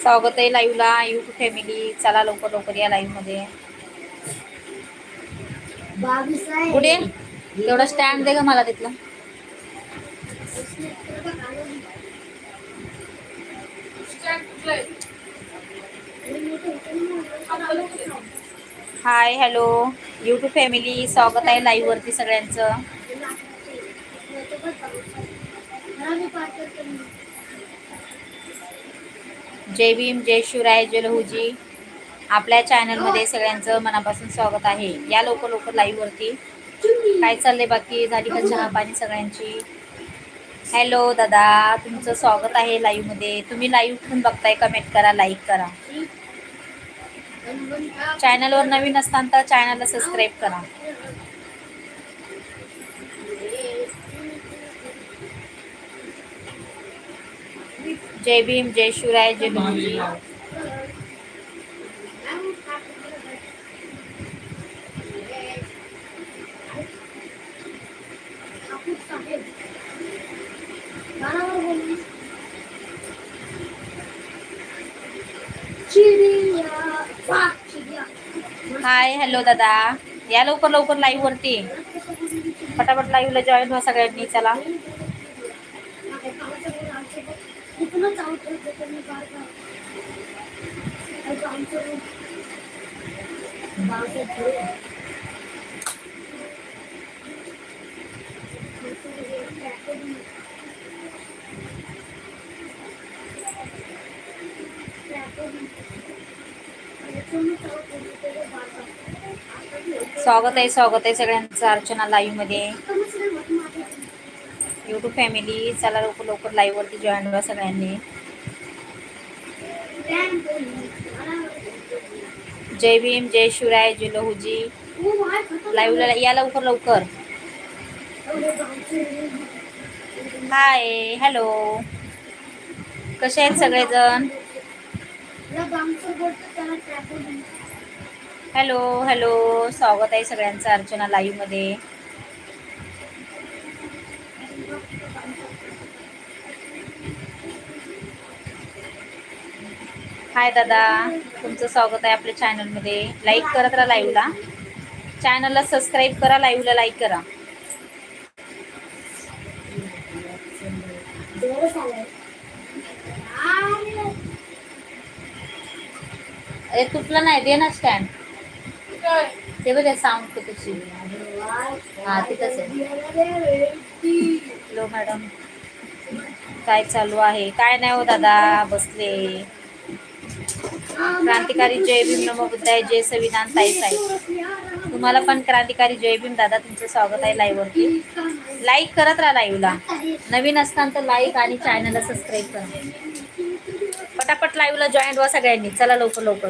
स्वागत आहे लाईव्हला युट्यूब फॅमिली चला लवकर लवकर या लाईव्हमध्ये. कुठे? एवढा स्टँड दे ग मला तिथलं. हाय हॅलो युट्यूब फॅमिली स्वागत आहे लाईव्ह वरती सगळ्यांचं. जय भीम जय शिवराय जय लहूजी. आपल्या चॅनलमध्ये सगळ्यांचं मनापासून स्वागत आहे. या लवकर लवकर लाईव्हवरती काय चाललंय बाकी? झाली का चहा पाणी सगळ्यांची? हॅलो दादा. तुमचं स्वागत आहे लाईव्हमध्ये तुम्ही लाईव्ह कुठून बघताय? कमेंट करा लाईक करा. चॅनलवर नवीन असताना तर चॅनलला सबस्क्राईब करा. जय भीम, जय शिवराय, जय लहूजी हाय हॅलो दादा. या लवकर लवकर लाईव्ह वरती. फटाफट लाईव्हला जॉईन व्हा सगळ्यांनी, चला. स्वागत आहे स्वागत आहे सगळ्यांचं अर्चना लाईव्हमध्ये. युट्यूब फॅमिली चला लवकर लवकर लाईव्हवरती जॉईन व्हा सगळ्यांनी. जय भीम जय शिवराय जय लहूजी. लाईव्हला या लवकर लवकर. हाय हॅलो कसे आहेत सगळेजण? हॅलो हॅलो स्वागत आहे सगळ्यांचं अर्चना लाईव्हमध्ये हाय दादा. तुमचं स्वागत आहे आपल्या चॅनलमध्ये लाईक करत राहा लाईव्हला चॅनलला सबस्क्राईब करा लाईव्हला लाईक करा. अरे तुटला नाही. दे ना स्टँड ते बघ साऊंड कुठेची हा तिथंच आहे. हॅलो मॅडम काय चालू आहे? काय नाही हो दादा. बसले. क्रांतिकारी जय भीम नमो बुद्धाय जय संविधान ताई साहेब तुम्हाला पण क्रांतिकारी जय भीम दादा तुमचं स्वागत आहे लाईव्ह वरती. लाईक करत राहा लाईव्हला नवीन असताना तर लाईक आणि चॅनलला सबस्क्राईब करा. पटापट लाईव्हला जॉईन व्हा सगळ्यांनी. चला लवकर लवकर.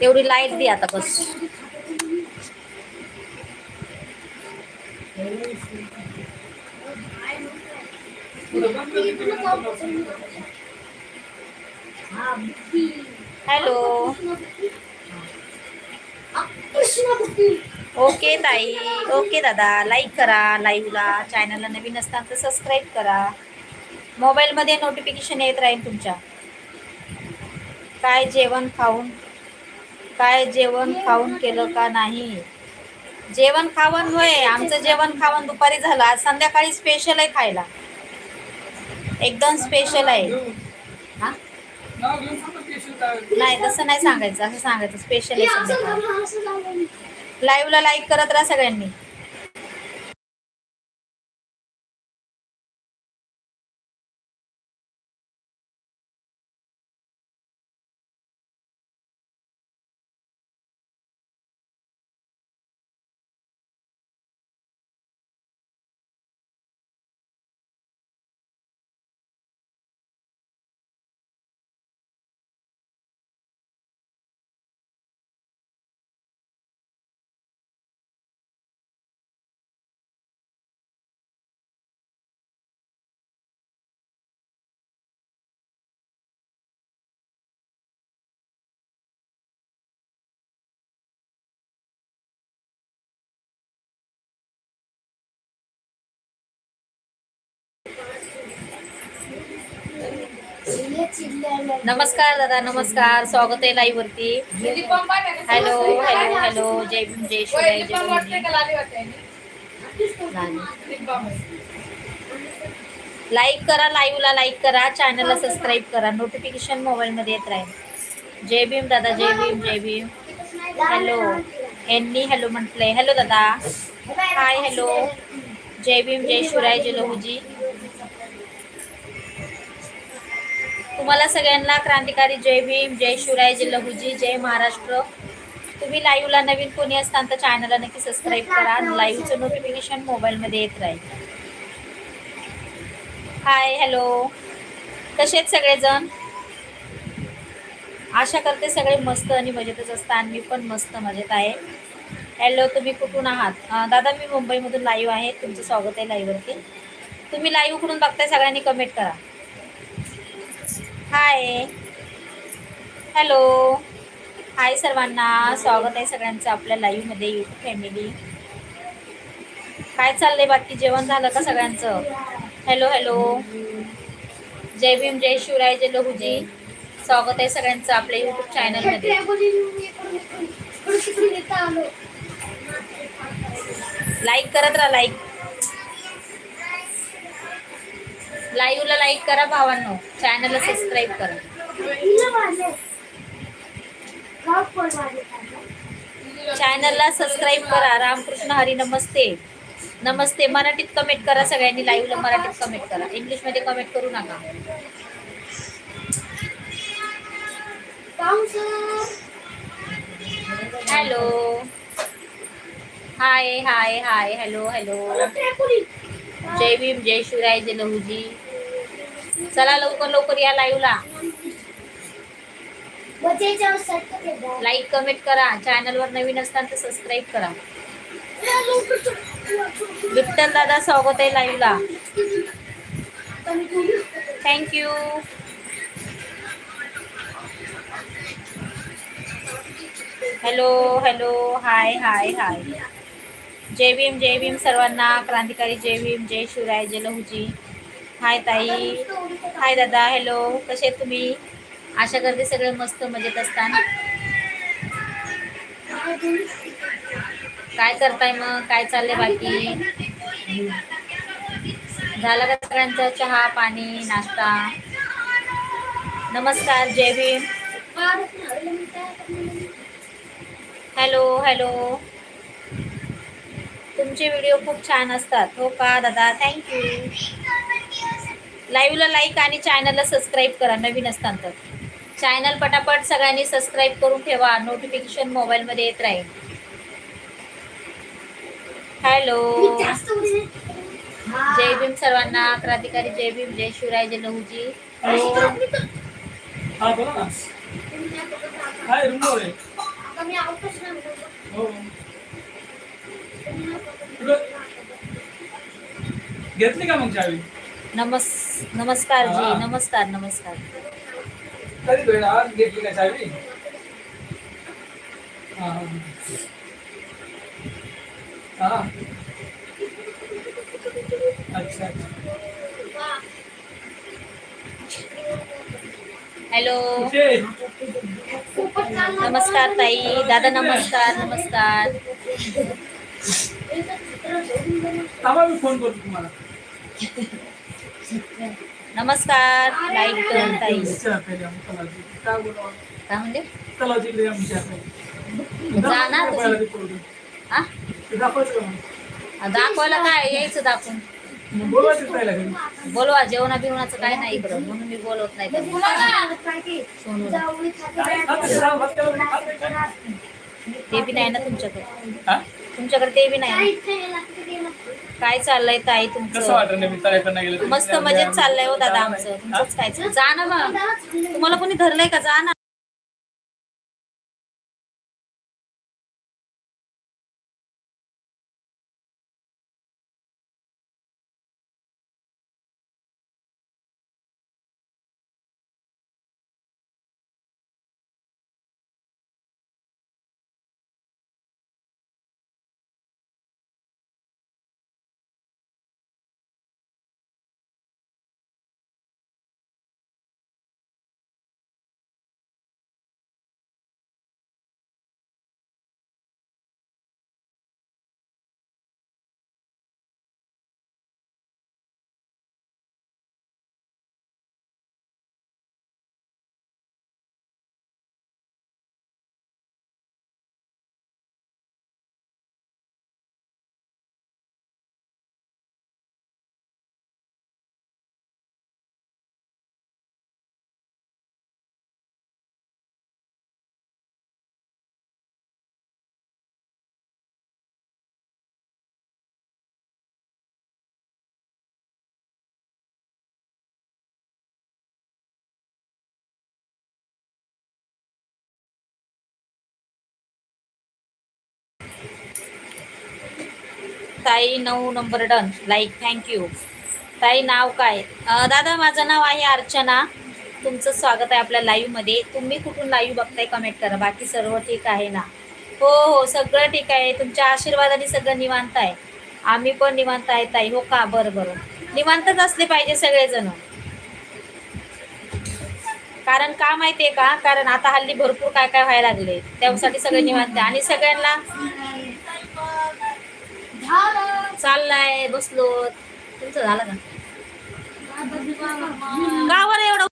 तेवढी लाइट दे आता बस. हॅलो ओके ताई. ओके दादा. लाईक करा लाईव्हला चॅनलला नवीन असताना तर सबस्क्राईब करा मोबाईलमध्ये नोटिफिकेशन येत राहील तुमच्या. काय जेवण खाऊन काय जेवण खाऊन केलं का नाही? जेवण खावण होय. आमचं जेवण खावण दुपारी झालं. आज संध्याकाळी स्पेशल आहे खायला. एकदम स्पेशल आहे. हा? नाही तसं नाही सांगायचं असं सांगायचं. स्पेशल आहे लाईव्हला लाईक करत राहा सगळ्यांनी. नमस्कार दादा नमस्कार. स्वागत आहे लाईव्ह वरती. हॅलो हॅलो हॅलो जय भीम जय शिवाय लाईक करा लाईव्हला लाईक करा. चॅनलला सबस्क्राईब करा. नोटिफिकेशन मोबाईलमध्ये येत राहील. जय भीम दादा जय भीम जय भीम. हॅलो यांनी हॅलो म्हटलंय. हॅलो दादा. हाय हॅलो जय भीम जय शिवराय जय तुम्हाला सगळ्यांना क्रांतिकारी जय भीम जय शिवराय जय लहुजी जय महाराष्ट्र. तुम्ही लाईव्हला नवीन कोणी असताल तर चॅनलला नक्की सबस्क्राईब करा लाईव्हचं नोटिफिकेशन मोबाईलमध्ये येत राहील. हाय हॅलो कसे आहेत सगळेजण? आशा करते सगळे मस्त आणि मजेतच असतात आणि मी पण मस्त मजेत आहे. हॅलो तुम्ही कुठून आहात? दादा मी मुंबईमधून लाईव्ह आहे. तुमचं स्वागत आहे लाईव्हवरती तुम्ही लाईव्ह कुठून बघताय सगळ्यांनी कमेंट करा. हाय हॅलो हाय सर्वांना. स्वागत आहे सगळ्यांचं आपल्या लाईव्हमध्ये यूट्यूब फॅमिली काय चाललंय बाकी? जेवण झालं का सगळ्यांचं? हॅलो हॅलो जय भीम जय शिवराय जय लहूजी स्वागत आहे सगळ्यांचं आपल्या यूट्यूब चॅनलमध्ये लाईक करत राहा लाईक लाईव्हला लाईक करा भावांनो. चॅनलला सबस्क्राईब करा. चॅनलला सबस्क्राईब करा. रामकृष्ण हरी नमस्ते. नमस्ते. मराठीत कमेंट करा सगळ्यांनी. लाईव्हला मराठीत कमेंट करा. इंग्लिशमध्ये कमेंट करू नका. Hello hi hi hi hello hello जय भीम जय शिवराय जय लहूजी. चला लवकर लवकर या लाईव्हला लाईक कमेंट करा. चॅनलवर नवीन असताना तर सबस्क्राईब करा. विठ्ठल दादा स्वागत आहे लाईव्हला thank you hello hello hi hi hi जय भीम जय भीम सर्वांना. क्रांतिकारी जय भीम जय शिवराय जय लहूजी. हाय ताई. हाय दादा. हॅलो कसे आहेत तुम्ही? आशा करते सगळे मस्त मजेत असताना. काय करताय मग? काय चाललंय बाकी? झाला का सगळ्यांचा चहा पाणी नाश्ता? नमस्कार. जय भीम. हॅलो हॅलो तुमचे व्हिडिओ खूप छान असतात. हो का दादा? थँक्यू लाईव्हला लाईक आणि चॅनलला सबस्क्राईब करा नवीन असताना तर चॅनल पटापट सगळ्यांनी सबस्क्राईब करून ठेवा. नोटिफिकेशन मोबाईलमध्ये येत राहील. हॅलो जय भीम सर्वांना. क्रांतिकारी जय भीम जय शिवराय जय लहूजी हा बोला ना. घेतली का मग चावी? नमस् नमस्कार जी नमस्कार नमस्कार. आज घेतली का चावी? हा हा हा. हा. अच्छा अच्छा. हॅलो. कुठे? नमस्कार ताई दादा नमस्कार नमस्कार. थांबा मी फोन करतो तुम्हाला. नमस्कार. लाईक कर ताई. काय म्हणले. जा ना. हा? दाखवायला काय? यायचं दाखवून. बोलवा जेवणा बिवणाचं काय नाही इकडं. म्हणून मी बोलवत नाही त्यांना. ते? बी नाही ना तुमच्याकडे? तुमच्याकडे ते बी नाही काय चाललंय ताई कसं तुमचं? वाटलं नाही मी तळ्याकडनं गेलं मस्त मजेत चाललंय हो दादा आमचं. तुमचंच काय? चाललंय? जा ना मग. तुम्हाला कोणी धरलंय का? जा ना ताई नऊ नंबर डन लाईक थँक्यू ताई नाव काय? दादा माझं नाव आहे अर्चना. तुमचं स्वागत आहे आपल्या लाईव्हमध्ये तुम्ही कुठून लाईव्ह बघताय कमेंट करा. बाकी सर्व ठीक आहे ना? हो हो सगळं ठीक आहे. तुमच्या आशीर्वादाने सगळं निवांत आहे. आम्ही पण निवांत आहे ताई. हो का? बरं बरं. निवांतच असले पाहिजे सगळेजण. कारण का माहितीये का? कारण आता हल्ली भरपूर काय काय व्हायला लागले. त्यासाठी सगळे निवांत आहे. आणि सगळ्यांना चाललाय बसलो तुमचं झालं का? गावाला एवढं